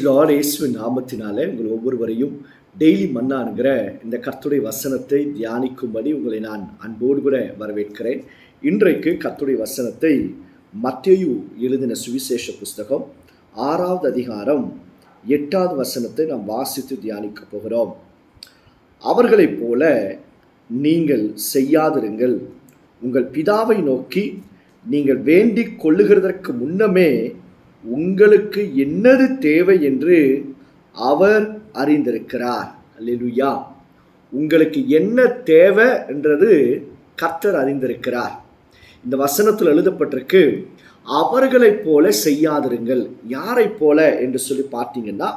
Price Lord இயேசுவின் நாமத்தினாலே உங்கள் ஒவ்வொருவரையும் டெய்லி மன்னானுங்கிற இந்த கர்த்துடைய வசனத்தை தியானிக்கும்படி உங்களை நான் அன்போடு கூட வரவேற்கிறேன். இன்றைக்கு கர்த்துடைய வசனத்தை மத்தேயு எழுதின சுவிசேஷ புஸ்தகம் ஆறாவது அதிகாரம் எட்டாவது வசனத்தை நாம் வாசித்து தியானிக்க போகிறோம். அவர்களைப் போல நீங்கள் செய்யாதிருங்கள். உங்கள் பிதாவை நோக்கி நீங்கள் வேண்டிக் கொள்ளுகிறதற்கு முன்னமே உங்களுக்கு என்னது தேவை என்று அவர் அறிந்திருக்கிறார். அல்லேலூயா. உங்களுக்கு என்ன தேவை என்றது கர்த்தர் அறிந்திருக்கிறார். இந்த வசனத்தில் எழுதப்பட்டிருக்கு அவர்களைப் போல செய்யாதிருங்கள். யாரைப் போல என்று சொல்லி பார்த்தீங்கன்னா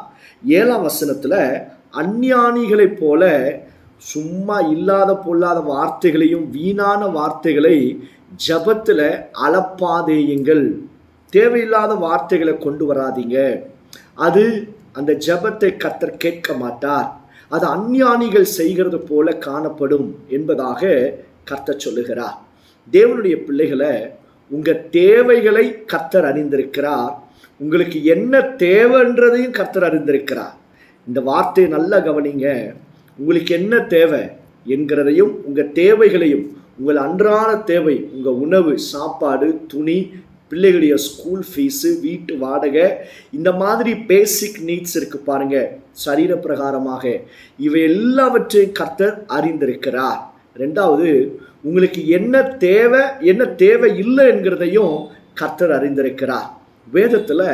ஏழாம் வசனத்தில் அஞ்ஞானிகளைப் போல சும்மா இல்லாத பொல்லாத வார்த்தைகளையும் வீணான வார்த்தைகளை ஜபத்தில் அளப்பாதேயுங்கள். தேவையில்லாத வார்த்தைகளை கொண்டு வராதீங்க. அது அந்த ஜபத்தை கத்தர் கேட்க மாட்டார். அது அஞ்ஞானிகள் செய்கிறது போல காணப்படும் என்பதாக கர்த்தர் சொல்லுகிறார். தேவனுடைய பிள்ளைகளை உங்கள் தேவைகளை கர்த்தர் அறிந்திருக்கிறார். உங்களுக்கு என்ன தேவைன்றதையும் கர்த்தர் அறிந்திருக்கிறார். இந்த வார்த்தையை நல்லா கவனிங்க. உங்களுக்கு என்ன தேவை என்கிறதையும் உங்கள் தேவைகளையும் உங்கள் அன்றாட தேவை உங்கள் உணவு சாப்பாடு துணி பிள்ளைகளுடைய ஸ்கூல் ஃபீஸு வீட்டு வாடகை இந்த மாதிரி பேசிக் நீட்ஸ் இருக்கு பாருங்க. சரீர பிரகாரமாக இவை எல்லாவற்றையும் கர்த்தர் அறிந்திருக்கிறார். ரெண்டாவது உங்களுக்கு என்ன தேவை என்ன தேவை இல்லை என்கிறதையும் கர்த்தர் அறிந்திருக்கிறார். வேதத்தில்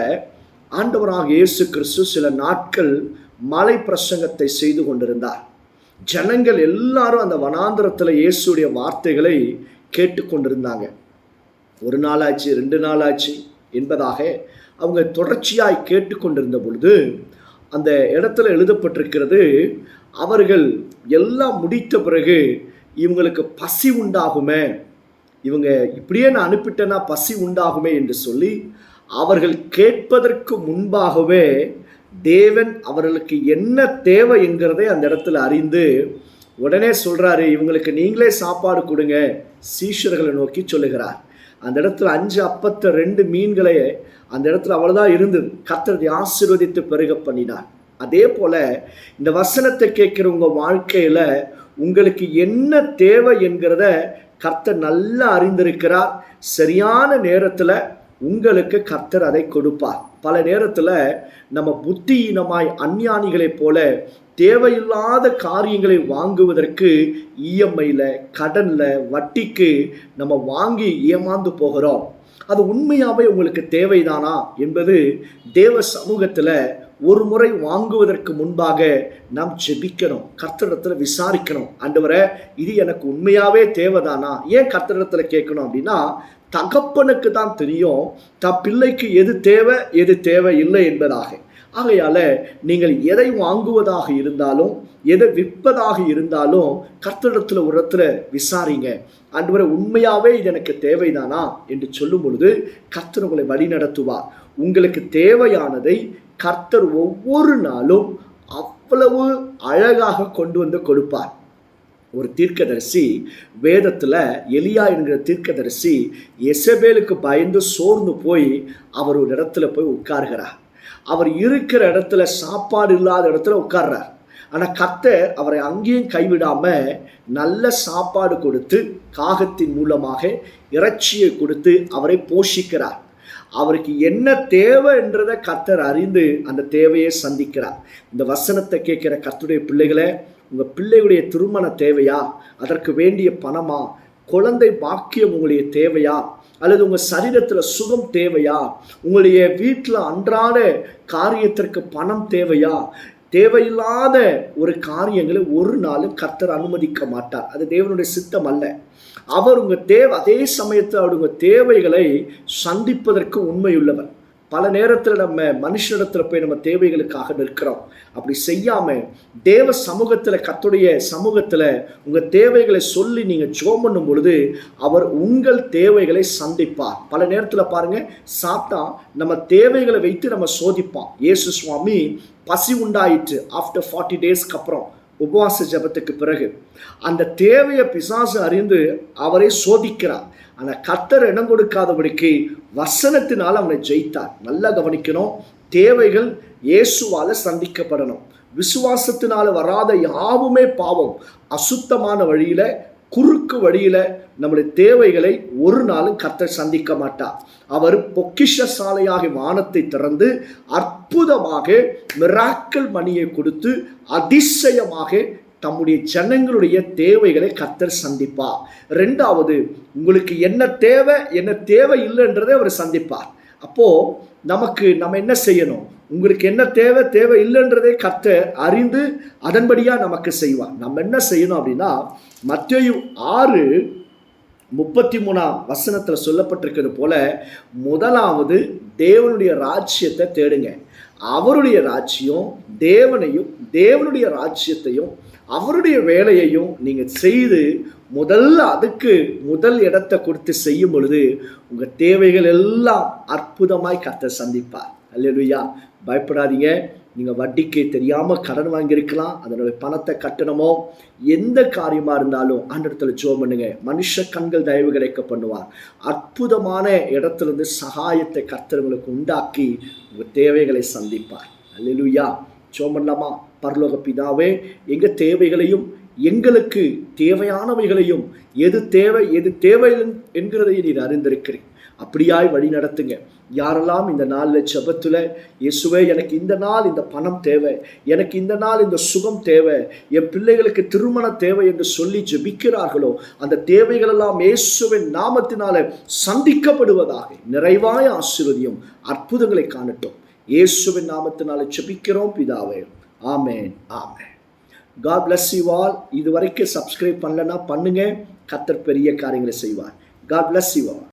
ஆண்டவராக இயேசு கிறிஸ்து சில நாட்கள் மலை பிரசங்கத்தை செய்து கொண்டிருந்தார். ஜனங்கள் எல்லாரும் அந்த வனாந்திரத்தில் இயேசுடைய வார்த்தைகளை கேட்டுக்கொண்டிருந்தாங்க. ஒரு நாளாச்சு ரெண்டு நாளாச்சு என்பதாக அவங்க தொடர்ச்சியாய் கேட்டுக்கொண்டிருந்த பொழுது அந்த இடத்துல எழுதப்பட்டிருக்கிறது அவர்கள் எல்லாம் முடித்த பிறகு இவங்களுக்கு பசி உண்டாகுமே இவங்க இப்படியே நான் அனுப்பிட்டேன்னா பசி உண்டாகுமே என்று சொல்லி அவர்கள் கேட்பதற்கு முன்பாகவே தேவன் அவர்களுக்கு என்ன தேவை என்கிறதை அந்த இடத்துல அறிந்து உடனே சொல்கிறாரு இவங்களுக்கு நீங்களே சாப்பாடு கொடுங்க சீஷர்களை நோக்கி சொல்லுகிறார். அந்த இடத்துல அஞ்சு அப்பத்த ரெண்டு மீன்களையே அந்த இடத்துல அவ்வளோதான் இருந்தது. கத்தரதை ஆசீர்வதித்து பெருக பண்ணினார். அதே போல் இந்த வசனத்தை கேட்குற உங்கள் வாழ்க்கையில் உங்களுக்கு என்ன தேவை என்கிறத கர்த்தர் நல்லா அறிந்திருக்கிறார். சரியான நேரத்தில் உங்களுக்கு கர்த்தர் அதை கொடுப்பார். பல நேரத்தில் நம்ம புத்தியீனமாய் அஞ்ஞானிகளைப் போல தேவையில்லாத காரியங்களை வாங்குவதற்கு இஎம்ஐயில் கடனில் வட்டிக்கு நம்ம வாங்கி ஏமாந்து போகிறோம். அது உண்மையாகவே உங்களுக்கு தேவைதானா? என்பது தேவ சமூகத்தில் ஒரு முறை வாங்குவதற்கு முன்பாக நாம் ஜெபிக்கணும். கர்த்தரிடத்தில் விசாரிக்கணும். ஆண்டவரை இது எனக்கு உண்மையாகவே தேவைதானா? ஏன் கர்த்தரிடத்தில் கேட்கணும் அப்படின்னா தகப்பனுக்கு தான் தெரியும் தன் பிள்ளைக்கு எது தேவை எது தேவை இல்லை என்பதாக. ஆகையால் நீங்கள் எதை வாங்குவதாக இருந்தாலும் எதை விற்பதாக இருந்தாலும் கர்த்தரிடத்தில் ஒரு இடத்துல விசாரிங்க. அன்றுவரை உண்மையாகவே இது எனக்கு தேவைதானா? என்று சொல்லும் பொழுது கர்த்தர் உங்களை வழி நடத்துவார் உங்களுக்கு தேவையானதை கர்த்தர் ஒவ்வொரு நாளும் அவ்வளவு அழகாக கொண்டு வந்து கொடுப்பார். ஒரு தீர்க்கதரிசி வேதத்தில் எலியா என்கிற தீர்க்கதரிசி எசபேலுக்கு பயந்து சோர்ந்து போய் அவர் ஒரு இடத்துல போய் உட்கார்கிறார். அவர் இருக்கிற இடத்துல சாப்பாடு இல்லாத இடத்துல உட்கார்றார். ஆனால் கத்தர் அவரை அங்கேயும் கைவிடாமல் நல்ல சாப்பாடு கொடுத்து காகத்தின் மூலமாக இறைச்சியை கொடுத்து அவரை போஷிக்கிறார். அவருக்கு என்ன தேவை என்றதை கர்த்தர் அறிந்து அந்த தேவையை சந்திக்கிறார். இந்த வசனத்தை கேட்குற கர்த்தருடைய பிள்ளைகளை உங்கள் பிள்ளையுடைய திருமண தேவையா? அதற்கு வேண்டிய பணமா? குழந்தை பாக்கியம் உங்களுடைய தேவையா? அல்லது உங்கள் சரீரத்தில் சுகம் தேவையா? உங்களுடைய வீட்டில் அன்றாட காரியத்திற்கு பணம் தேவையா? தேவையில்லாத ஒரு காரியங்களை ஒரு நாளும் கர்த்தர் அனுமதிக்க மாட்டார். அது தேவனுடைய சித்தம் அல்ல. அவர் உங்கள் தேவை அதே சமயத்தில் அவர் உங்கள் தேவைகளை சந்திப்பதற்கு உண்மையுள்ளவர். பல நேரத்தில் நம்ம மனுஷனிடத்தில் போய் நம்ம தேவைகளுக்காக நிற்கிறோம். அப்படி செய்யாமல் தேவ சமூகத்தில் கத்துடைய சமூகத்தில் உங்கள் தேவைகளை சொல்லி நீங்கள் ஜோம் பண்ணும் பொழுது அவர் உங்கள் தேவைகளை சந்திப்பார். பல நேரத்தில் பாருங்கள் சாப்பிட்டா நம்ம தேவைகளை வைத்து நம்ம சோதிப்பான். இயேசு சுவாமி பசி உண்டாயிற்று ஆஃப்டர் ஃபார்ட்டி டேஸ்க்கு அப்புறம் உபவாச ஜபத்துக்கு பிறகு. அந்த தேவையை பிசாசு அறிந்து அவரை சோதிக்கிறார். ஆனால் கத்தர் இடம் கொடுக்காதபடிக்கு வசனத்தினால் அவனை ஜெயித்தார். நல்லா கவனிக்கணும். தேவைகள் இயேசுவால் சந்திக்கப்படணும். விசுவாசத்தினால் வராத யாவுமே பாவம். அசுத்தமான வழியில் குறுக்கு வழியில் நம்முடைய தேவைகளை ஒரு நாளும் கத்தர் சந்திக்க மாட்டார். அவர் பொக்கிஷ சாலையாக வானத்தை திறந்து அற்புதமாக மிராக்கல் மணியை கொடுத்து அதிசயமாக தம்முடைய ஜனங்களுடைய தேவைகளை கத்தர் சந்திப்பார். ரெண்டாவது உங்களுக்கு என்ன தேவை என்ன தேவை இல்லைன்றதை அவர் சந்திப்பார். அப்போ நமக்கு நம்ம என்ன செய்யணும்? உங்களுக்கு என்ன தேவை தேவை இல்லைன்றதை கத்த அறிந்து அதன்படியா நமக்கு செய்வார். நம்ம என்ன செய்யணும் அப்படின்னா மத்தேயு ஆறு முப்பத்தி மூணாம் வசனத்தில் சொல்லப்பட்டிருக்கிறது போல முதலாவது தேவனுடைய ராஜ்யத்தை தேடுங்க. அவருடைய ராஜ்யம் தேவனையும் தேவனுடைய ராஜ்யத்தையும் அவருடைய வேலையையும் நீங்கள் செய்து முதல்ல அதுக்கு முதல் இடத்தை கொடுத்து செய்யும் பொழுது உங்கள் தேவைகள் எல்லாம் அற்புதமாய் கத்த சந்திப்பார். அல்லேலூயா பயப்படாதீங்க. நீங்கள் வட்டிக்கு தெரியாமல் கடன் வாங்கியிருக்கலாம் அதனுடைய பணத்தை கட்டணமோ எந்த காரியமாக இருந்தாலும் அந்த இடத்துல ஜோ பண்ணுங்க. மனுஷ கண்கள் தயவு கிடைக்க பண்ணுவார். அற்புதமான இடத்துலேருந்து சகாயத்தை கர்த்தவங்களுக்கு உண்டாக்கி உங்கள் தேவைகளை சந்திப்பார். அல்லா ஜோ பண்ணலாமா? பரலோக பிதாவே எங்கள் தேவைகளையும் எங்களுக்கு தேவையானவைகளையும் எது தேவை எது தேவை என்கிறதை நீர் அறிந்திருக்கிறேன் அப்படியாய் வழி நடத்துங்க. யாரெல்லாம் இந்த நாளில் செபத்தில் இயேசுவே எனக்கு இந்த நாள் இந்த பணம் தேவை எனக்கு இந்த நாள் இந்த சுகம் தேவை என் பிள்ளைகளுக்கு திருமண தேவை என்று சொல்லி ஜெபிக்கிறார்களோ அந்த தேவைகளெல்லாம் இயேசுவின் நாமத்தினால சந்திக்கப்படுவதாக நிறைவாய ஆசீர்வதியும் அற்புதங்களை காணட்டும். இயேசுவின் நாமத்தினால ஜெபிக்கிறோம் பிதாவே. ஆமேன் ஆமேன். காட் பிளஸ் யூ ஆல் இது வரைக்கும் சப்ஸ்கிரைப் பண்ணலன்னா பண்ணுங்கள் கத்தர் பெரிய காரியங்களை செய்வார். God bless you all